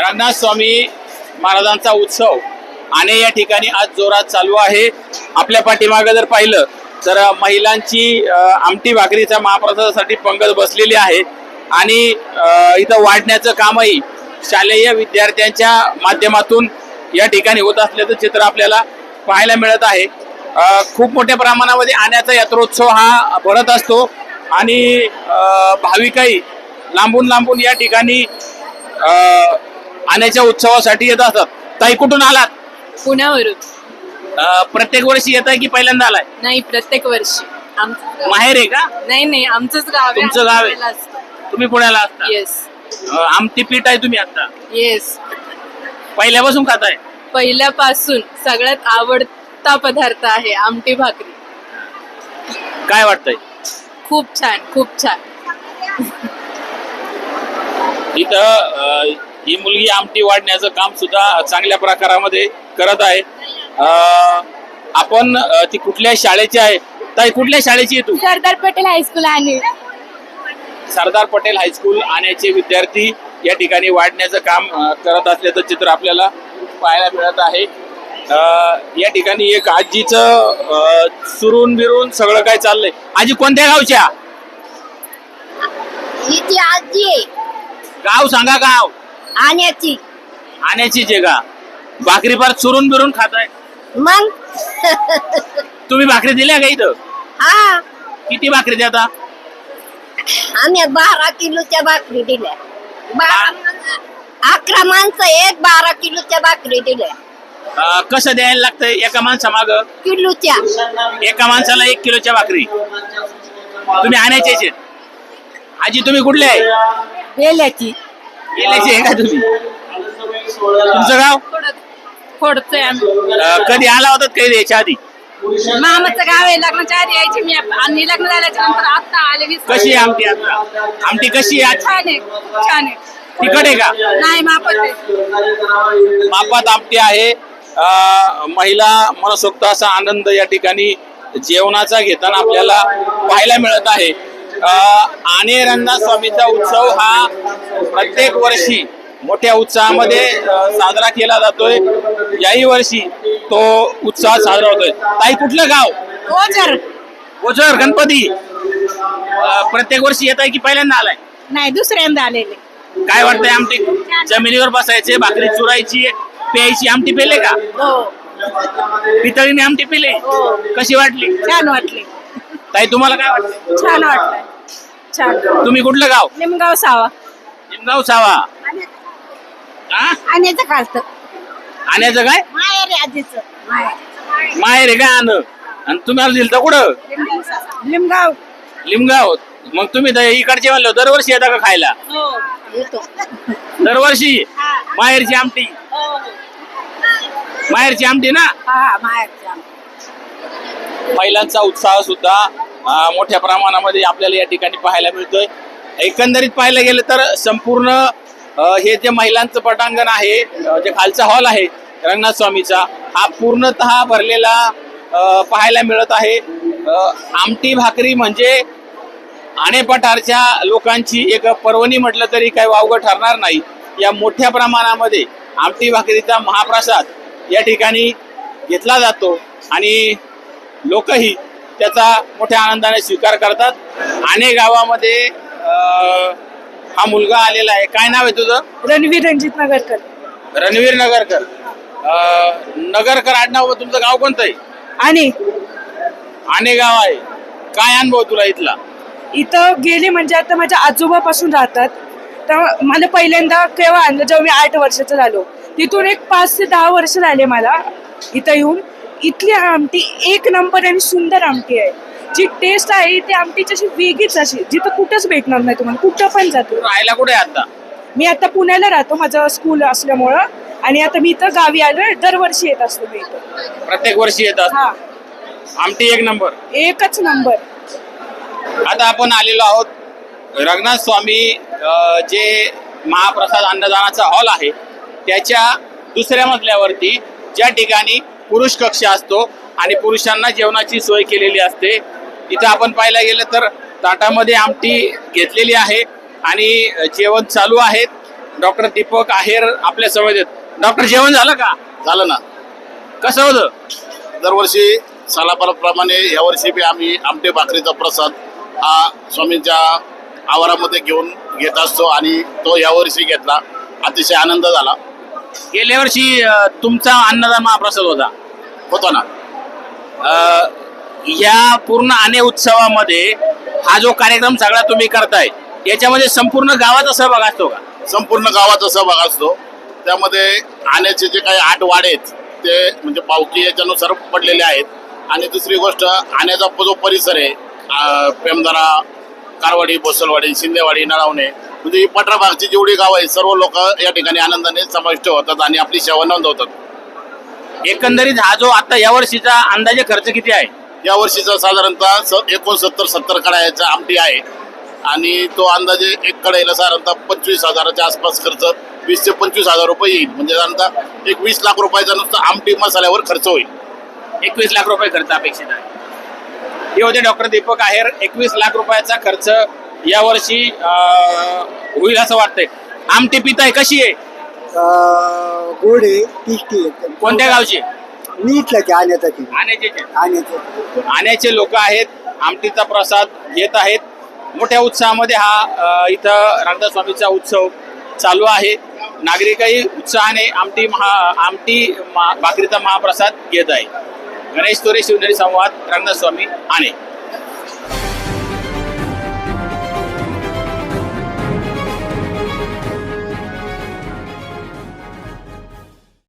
रंगनाथ स्वामी महाराजांचा उत्सव आणि या ठिकाणी आज जोरात चालू आहे. आपल्या पाठीमागं जर पाहिलं तर महिलांची आमटी भाकरीच्या महाप्रसादासाठी पंगत बसलेली आहे. आणि इथं वाढण्याचं कामही शालेय विद्यार्थ्यांच्या माध्यमातून या ठिकाणी होत असल्याचं चित्र आपल्याला पाहायला मिळत आहे. खूप मोठ्या प्रमाणामध्ये आण्याचा यात्रोत्सव हा भरत असतो. आणि भाविकही लांबून लांबून या ठिकाणी आण्याच्या उत्सवासाठी येत असतात. ताई कुठून आलात? पुण्यावरून. अ, प्रत्येक वर्षी येत आहे की पहिल्यांदा आलाय? नाही प्रत्येक वर्षी. आमचं गाव. माहेर आहे का? नाही नाही आमचंच गाव तुमचं गाव आहे? आहे तुम्ही पुण्याला असता? येस अ, आमटी पीठ आहे तुम्ही आता? येस पहिल्यापासून खाताय? पहिल्यापासून सगळ्यात आवडता पदार्थ आहे आमटी भाकरी. काय वाटतंय? खूप छान खूप छान. इथं अ, ही मुलगी आमटी वाढण्याचं काम सुद्धा चांगल्या प्रकारामध्ये करत आहे. आपण ती कुठल्या शाळेची आहे? ताई कुठल्या शाळेची आहे तू? सरदार पटेल हायस्कूल आणि सरदार पटेल हायस्कूल आण्याचे विद्यार्थी या ठिकाणी वाढण्याचं काम करत असल्याचं चित्र आपल्याला पाहायला मिळत आहे. या ठिकाणी एक आजीचं अ, सुरून बिरून सगळं काय चाललंय? आजी कोणत्या गावच्या? आजी गाव सांगा गाव. आण्याची. आण्याची जे का? भाकरी फार चुरून बिरून खाताय. मग? तुम्ही भाकरी दिल्या का इथं? हा. किती भाकरी देता? आम्ही बारा किलोच्या भाकरी दिल्या. बारा माणसं- अकरा माणसं आहेत बारा किलोच्या भाकरी दिल्या. अ, कसं द्यायला लागतंय एका माणसामाग किलोच्या. एका माणसाला एक किलोच्या भाकरी. तुम्ही आणायचे. आजी तुम्ही कुठले आहे? बेल्याची. गेल्याचे आहे का तुम्ही? तुमचं गाव? आम्ही. अ, कधी आला होता कधी याच्या आधी? मामाचं गाव आहे लग्नाच्या आधी यायची मी. आणि लग्न झाल्याच्यानंतर आता आले वीस कशी आहे आमटी आता? आमटी कशी आहे? छान आहे छान आहे. तिखट आहे का? नाही मापत आहे. मापात आमटी आहे. अ, महिला मनसोक्त असा आनंद या ठिकाणी जेवणाचा घेताना आपल्याला पाहायला मिळत आहे. आणि रंगनाथ स्वामीचा उत्सव हा प्रत्येक वर्षी मोठ्या उत्साहामध्ये साजरा केला जातोय. याही वर्षी तो उत्साह साजरा होतोय. ताई कुठलं गाव? ओझर. ओझर गणपती. प्रत्येक वर्षी येत आहे की पहिल्यांदा आलाय? नाही दुसऱ्यांदा आलेले. काय वाटतंय आमटी? जमिनीवर बसायचे भाकरी चुरायची प्यायची आमटी पेले का? हो. पितळीने आमटी पिले? कशी वाटली? छान वाटले. ताई तुम्हाला काय वाटतं छान वाटलं. छान. तुम्ही कुठलं गाव? निमगाव सावा. निमगाव सावा. हा? आण्याचं खालत आण्याचं काय? माहेर आहे आजीचं. माहेर आहे काय आण? आणि तुम्ही आलं दिलं तर कुठं? लिमगाव लिमगाव मग तुम्ही इकडचे म्हणलं दरवर्षी येता का खायला? हो येतो. दरवर्षी? माहेरची आमटी. माहेरची आमटी ना? हा महिलांचा उत्साह सुद्धा मोठ्या प्रमाणामध्ये आपल्याला या ठिकाणी पाहायला मिळतोय. एकंदरीत पाहायला गेलं तर संपूर्ण हे जे महिलांचं पटांगण आहे जे खालचा हॉल आहे रंगनाथ स्वामीचा हा पूर्णतः भरलेला पाहायला मिळत आहे. आमटी भाकरी म्हणजे आणेपठारच्या लोकांची एक पर्वणी म्हटलं तरी काही वावगं ठरणार नाही. या मोठ्या प्रमाणामध्ये आमटी भाकरीचा महाप्रसाद या ठिकाणी घेतला जातो आणि लोकही त्याचा मोठ्या आनंदाने स्वीकार करतात. आणि गावामध्ये हा मुलगा आलेला आहे. काय नाव आहे तुझं? रणवीर रणजित नगरकर. रणवीर नगरकर. नगरकर आडनाव तुमचं गाव कोणतं आहे? आणि आणे गाव आहे. काय अनुभव तुला इथला? इथं गेले म्हणजे आता माझ्या आजोबापासून राहतात. तर मला पहिल्यांदा केव्हा आणलं जेव्हा मी आठ वर्षाचं झालो. तिथून एक पाच ते दहा वर्ष झाले मला इथं येऊन. इथली आमटी एक नंबर आणि सुंदर आमटी आहे. जी टेस्ट आहे ती आमटीची अशी वेगळीच अशी जिथं कुठंच भेटणार नाही तुम्हाला कुठं पण जातो राहायला कुठे आहे आता? मी आता पुण्याला राहतो माझं स्कूल असल्यामुळं. आणि आता मी इथं गावी आलोय दरवर्षी येत असतो मी इथं. प्रत्येक वर्षी येतात हा. आमटी एक नंबर. एकच नंबर. आता आपण आलेलो आहोत रंगनाथ स्वामी अ, जे महाप्रसाद अन्नदानाचा हॉल आहे त्याच्या दुसऱ्या मजल्यावरती ज्या ठिकाणी पुरुष कक्ष असतो आणि पुरुषांना जेवणाची सोय केलेली असते. इथं आपण पाहायला गेलं तर ताटामध्ये आमटी घेतलेली आहे आणि जेवण चालू आहेत डॉक्टर दीपक आहेर आपल्यासमोर आहेत डॉक्टर जेवण झालं का? झालं ना. कसं होतं? दरवर्षी सालापराप्रमाणे यावर्षी बी आम्ही आमटे भाकरीचा प्रसाद हा स्वामींच्या आवारामध्ये घेऊन घेत असतो आणि तो यावर्षी घेतला. अतिशय आनंद झाला. गेल्या वर्षी तुमचा अन्नदान महाप्रसाद होता. होता ना. या पूर्ण आणे उत्सवामध्ये हा जो कार्यक्रम सगळा तुम्ही करताय याच्यामध्ये संपूर्ण गावाचा सहभाग असतो का? संपूर्ण गावाचा सहभाग असतो. त्यामध्ये आण्याचे जे काही आठ वाडे आहेत ते म्हणजे पावकी याच्यानुसार पडलेले आहेत. आणि दुसरी गोष्ट आण्याचा जो परिसर आहे प्रेमदारा कारवाडी बोसलवाडी शिंदेवाडी नळावणे म्हणजे ही पठरा जेवढी गावं आहेत सर्व लोक या ठिकाणी आनंदाने समाविष्ट होतात आणि आपली सेवा नोंदवतात. एकंदरीत हा जो आता या वर्षीचा अंदाजे खर्च किती आहे? या वर्षीचा साधारणतः स एकोणसत्तर सत्तर कडायाचा आमटी आहे. आणि तो अंदाजे एक कडाईला साधारणतः पंचवीस हजाराच्या आसपास खर्च वीस ते पंचवीस हजार रुपये येईल. म्हणजे साधारणतः एक वीस लाख रुपयाचा नुसतं आमटी मसाल्यावर खर्च होईल. एकवीस लाख रुपये खर्च अपेक्षित आहे. हे होते डॉक्टर दीपक आहेर. एकवीस लाख रुपयाचा खर्च यावर्षी होईल असं वाटतंय. आमटी पिताय कशी आहे? अं, गोड आहे टेस्टी आहे कोणत्या गावची? मी इथलं की. आणण्याचा की. आण्याचे. आण्याचे लोक आहेत आमटीचा प्रसाद घेत आहेत. मोठ्या उत्साहामध्ये हा अ, इथं रामदास स्वामीचा उत्सव चालू आहे. नागरिकही उत्साहाने आमटी महा आमटी मा- भाकरीचा महाप्रसाद घेत आहे. गणेश तोरे शिवनेरी संवाद रामदास स्वामी आणे